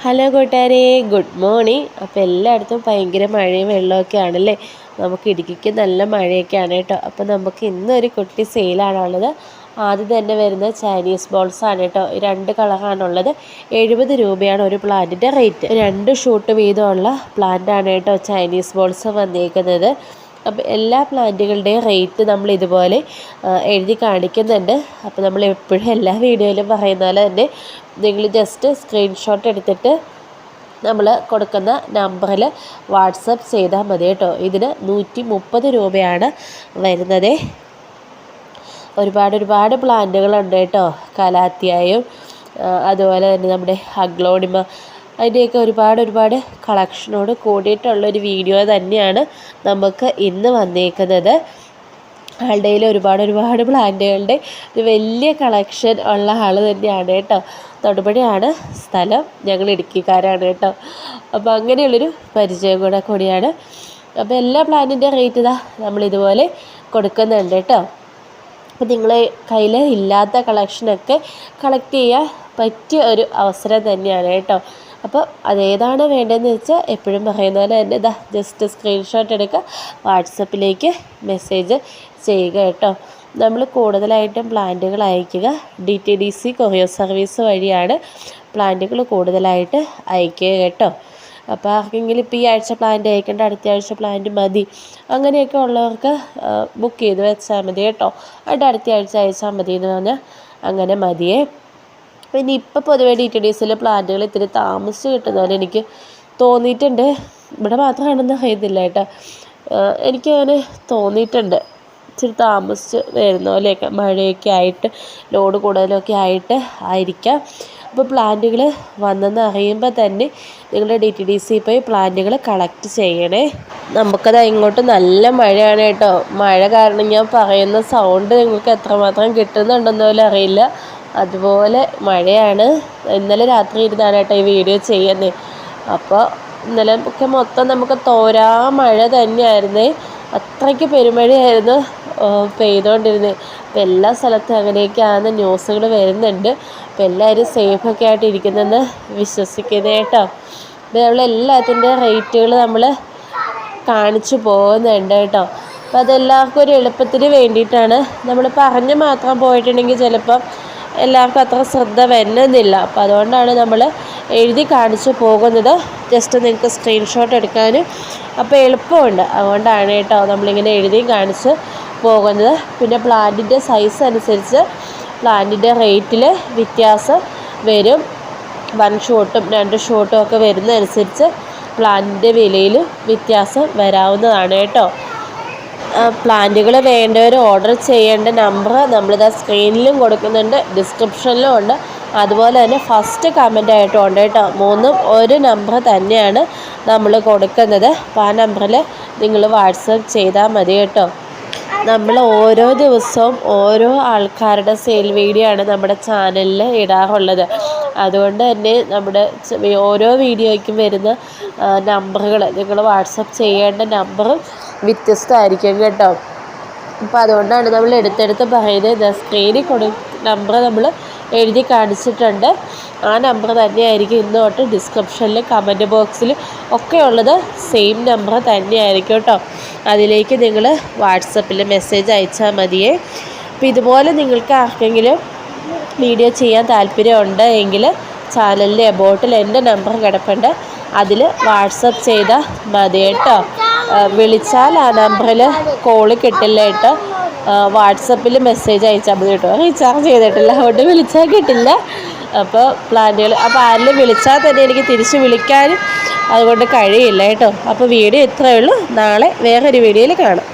Hello കൂട്ടുകാരെ good morning. അപ്പോൾ എല്ലായിടത്തും ഭയങ്കര മഴയും വെള്ളമൊക്കെ ആണല്ലേ? നമുക്ക് ഇടുക്കിക്ക് നല്ല മഴയൊക്കെയാണ് കേട്ടോ. അപ്പോൾ നമുക്ക് ഇന്നൊരു കുട്ടി സെയിലാണുള്ളത് ആദ്യം തന്നെ വരുന്ന ചൈനീസ് ബോൾസ് ആണ് കേട്ടോ. രണ്ട് കളറാണുള്ളത് എഴുപത് രൂപയാണ് ഒരു പ്ലാന്റിന്റെ റേറ്റ്. രണ്ട് ഷൂട്ട് വീതമുള്ള പ്ലാന്റാണ് കേട്ടോ ചൈനീസ് ബോൾസ് വന്നേക്കുന്നത്. അപ്പം എല്ലാ പ്ലാന്റുകളുടെയും റേറ്റ് നമ്മൾ ഇതുപോലെ എഴുതി കാണിക്കുന്നുണ്ട്. അപ്പോൾ നമ്മൾ എപ്പോഴും എല്ലാ വീഡിയോയിലും പറയുന്ന പോലെ തന്നെ നിങ്ങൾ ജസ്റ്റ് സ്ക്രീൻഷോട്ട് എടുത്തിട്ട് നമ്മൾ കൊടുക്കുന്ന നമ്പറിൽ വാട്സപ്പ് ചെയ്താൽ മതി കേട്ടോ. ഇതിന് നൂറ്റി മുപ്പത് രൂപയാണ് വരുന്നത്. ഒരുപാട് ഒരുപാട് പ്ലാന്റുകളുണ്ട് കേട്ടോ. കലാത്തിയായും അതുപോലെ തന്നെ നമ്മുടെ അഗ്ലോണിമ അതിന്റെയൊക്കെ ഒരുപാട് ഒരുപാട് കളക്ഷനോട് കൂടിയിട്ടുള്ളൊരു വീഡിയോ തന്നെയാണ് നമുക്ക് ഇന്ന് വന്നേക്കുന്നത്. ആളുടെയിൽ ഒരുപാട് ഒരുപാട് പ്ലാന്റുകളുടെ ഒരു വലിയ കളക്ഷൻ ഉള്ള ആൾ തന്നെയാണ് കേട്ടോ. തൊടുപുഴയാണ് സ്ഥലം. ഞങ്ങൾ ഇടുക്കിക്കാരാണ് കേട്ടോ. അപ്പോൾ അങ്ങനെയുള്ളൊരു പരിചയം കൂടെ കൂടിയാണ്. അപ്പോൾ എല്ലാ പ്ലാന്റിന്റെ റേറ്റ് ഇതാ നമ്മളിതുപോലെ കൊടുക്കുന്നുണ്ട് കേട്ടോ. അപ്പോൾ നിങ്ങളെ കയ്യിൽ ഇല്ലാത്ത കളക്ഷനൊക്കെ കളക്ട് ചെയ്യാൻ പറ്റിയ ഒരു അവസരം തന്നെയാണ് കേട്ടോ. അപ്പോൾ അതേതാണ് വേണ്ടതെന്ന് വെച്ചാൽ എപ്പോഴും പറയുന്ന പോലെ തന്നെ ഇതാ ജസ്റ്റ് സ്ക്രീൻഷോട്ട് എടുക്കുക വാട്സപ്പിലേക്ക് മെസ്സേജ് ചെയ്യുക കേട്ടോ. നമ്മൾ കൂടുതലായിട്ടും പ്ലാന്റുകൾ അയക്കുക. D T D C courier service വഴിയാണ് പ്ലാന്റുകൾ കൂടുതലായിട്ട് അയക്കുക കേട്ടോ. അപ്പോൾ ആർക്കെങ്കിലും ഇപ്പോൾ ഈ ആഴ്ച പ്ലാന്റ് അയക്കേണ്ട അടുത്ത ആഴ്ച പ്ലാന്റ് മതി. അങ്ങനെയൊക്കെ ഉള്ളവർക്ക് ബുക്ക് ചെയ്ത് വെച്ചാൽ മതി കേട്ടോ. അതിന്റെ അടുത്ത ആഴ്ച അയച്ചാൽ മതി എന്ന് പറഞ്ഞാൽ അങ്ങനെ മതിയേ. പിന്നെ ഇപ്പം പൊതുവേ ഡി ടി ഡി പ്ലാന്റുകൾ ഇത്തിരി താമസിച്ച് കിട്ടുന്ന എനിക്ക് തോന്നിയിട്ടുണ്ട്. ഇവിടെ മാത്രമാണെന്ന് അറിയത്തില്ല കേട്ടോ. എനിക്ക് അങ്ങനെ തോന്നിയിട്ടുണ്ട്. ഇച്ചിരി താമസിച്ച് വരുന്ന പോലെയൊക്കെ മഴയൊക്കെ ആയിട്ട് ലോഡ് കൂടുതലൊക്കെ ആയിട്ട് ആയിരിക്കാം. അപ്പോൾ പ്ലാന്റുകൾ വന്നെന്ന് അറിയുമ്പോൾ തന്നെ നിങ്ങളുടെ ഡി ടി ഡി സി പോയി പ്ലാന്റുകൾ കളക്ട് ചെയ്യണേ. നമുക്കത് ഇങ്ങോട്ട് നല്ല മഴയാണ് കേട്ടോ. മഴ കാരണം ഞാൻ പറയുന്ന സൗണ്ട് നിങ്ങൾക്ക് എത്രമാത്രം കിട്ടുന്നുണ്ടെന്ന് പോലും അറിയില്ല. അതുപോലെ മഴയാണ്. ഇന്നലെ രാത്രി ഇരുന്നാണ് കേട്ടോ ഈ വീഡിയോ ചെയ്യുന്നത് അപ്പോൾ ഇന്നലെ ഒക്കെ മൊത്തം നമുക്ക് തോരാ മഴ തന്നെയായിരുന്നേ. അത്രയ്ക്ക് പെരുമഴയായിരുന്നു പെയ്തുകൊണ്ടിരുന്നത് അപ്പം എല്ലാ സ്ഥലത്തും അങ്ങനെയൊക്കെയാണ് ന്യൂസുകൾ വരുന്നുണ്ട്. അപ്പം എല്ലാവരും സേഫൊക്കെ ആയിട്ട് ഇരിക്കുന്നെന്ന് വിശ്വസിക്കുന്നത് കേട്ടോ. അപ്പം നമ്മൾ എല്ലാത്തിന്റെ റേറ്റുകൾ നമ്മൾ കാണിച്ചു പോകുന്നുണ്ട് കേട്ടോ. അപ്പം അതെല്ലാവർക്കും ഒരു എളുപ്പത്തിന് വേണ്ടിയിട്ടാണ്. നമ്മൾ പറഞ്ഞ് മാത്രം പോയിട്ടുണ്ടെങ്കിൽ ചിലപ്പം എല്ലാവർക്കും അത്ര ശ്രദ്ധ വരുന്നില്ല. അപ്പോൾ അതുകൊണ്ടാണ് നമ്മൾ എഴുതി കാണിച്ച് പോകുന്നത്. ജസ്റ്റ് നിങ്ങൾക്ക് സ്ക്രീൻഷോട്ട് എടുക്കാൻ അപ്പോൾ എളുപ്പമുണ്ട്. അതുകൊണ്ടാണ് കേട്ടോ നമ്മളിങ്ങനെ എഴുതി കാണിച്ച് പോകുന്നത്. പിന്നെ പ്ലാന്റിന്റെ സൈസ് അനുസരിച്ച് പ്ലാന്റിന്റെ റേറ്റിൽ വ്യത്യാസം വരും. വൺ ഷോട്ടും രണ്ട് ഷോട്ടും ഒക്കെ വരുന്നതനുസരിച്ച് പ്ലാന്റിന്റെ വിലയിൽ വ്യത്യാസം വരാവുന്നതാണ് കേട്ടോ. പ്ലാന്റുകൾ വേണ്ടവർ ഓർഡർ ചെയ്യേണ്ട നമ്പർ നമ്മളിതാ സ്ക്രീനിലും കൊടുക്കുന്നുണ്ട് ഡിസ്ക്രിപ്ഷനിലും ഉണ്ട്. അതുപോലെ തന്നെ ഫസ്റ്റ് കമന്റ് ആയിട്ടും ഉണ്ട് കേട്ടോ. മൂന്നും ഒരു നമ്പർ തന്നെയാണ് നമ്മൾ കൊടുക്കുന്നത്. അപ്പോൾ ആ നമ്പറിൽ നിങ്ങൾ വാട്സപ്പ് ചെയ്താൽ മതി കേട്ടോ. നമ്മൾ ഓരോ ദിവസവും ഓരോ ആൾക്കാരുടെ സെയിൽ വീഡിയോ ആണ് നമ്മുടെ ചാനലിൽ ഇടാറുള്ളത്. അതുകൊണ്ട് തന്നെ നമ്മുടെ ഓരോ വീഡിയോയ്ക്കും വരുന്ന നമ്പറുകൾ നിങ്ങൾ വാട്സപ്പ് ചെയ്യേണ്ട നമ്പറും വ്യത്യസ്തമായിരിക്കും കേട്ടോ. അപ്പോൾ അതുകൊണ്ടാണ് നമ്മൾ എടുത്തെടുത്ത് പറയുന്നത് സ്ക്രീനിൽ കൊടു നമ്പർ നമ്മൾ എഴുതി കാണിച്ചിട്ടുണ്ട്. ആ നമ്പർ തന്നെയായിരിക്കും ഇന്ന് തൊട്ട് ഡിസ്ക്രിപ്ഷനിൽ കമന്റ് ബോക്സിൽ ഒക്കെ ഉള്ളത് സെയിം നമ്പർ തന്നെയായിരിക്കും കേട്ടോ. അതിലേക്ക് നിങ്ങൾ വാട്സപ്പിൽ മെസ്സേജ് അയച്ചാൽ മതിയേ. അപ്പോൾ ഇതുപോലെ നിങ്ങൾക്ക് ആർക്കെങ്കിലും വീഡിയോ ചെയ്യാൻ താല്പര്യമുണ്ട് എങ്കിൽ ചാനലിന്റെ അബോട്ടിൽ എന്റെ നമ്പർ കിടപ്പുണ്ട്. അതിൽ വാട്സപ്പ് ചെയ്താൽ മതി കേട്ടോ. വിളിച്ചാൽ ആ നമ്പറിൽ കോൾ കിട്ടില്ല കേട്ടോ. വാട്സപ്പിൽ മെസ്സേജ് അയച്ചാൽ മതി കേട്ടോ. റീചാർജ് ചെയ്തിട്ടില്ല അതുകൊണ്ട് വിളിച്ചാൽ കിട്ടില്ല. അപ്പോൾ പ്ലാന്റുകൾ അപ്പോൾ ആരെങ്കിലും വിളിച്ചാൽ തന്നെ എനിക്ക് തിരിച്ച് വിളിക്കാനും അതുകൊണ്ട് കഴിയില്ല കേട്ടോ. അപ്പോൾ വീഡിയോ ഇത്രയേ ഉള്ളൂ. നാളെ വേറൊരു വീഡിയോയിൽ കാണാം.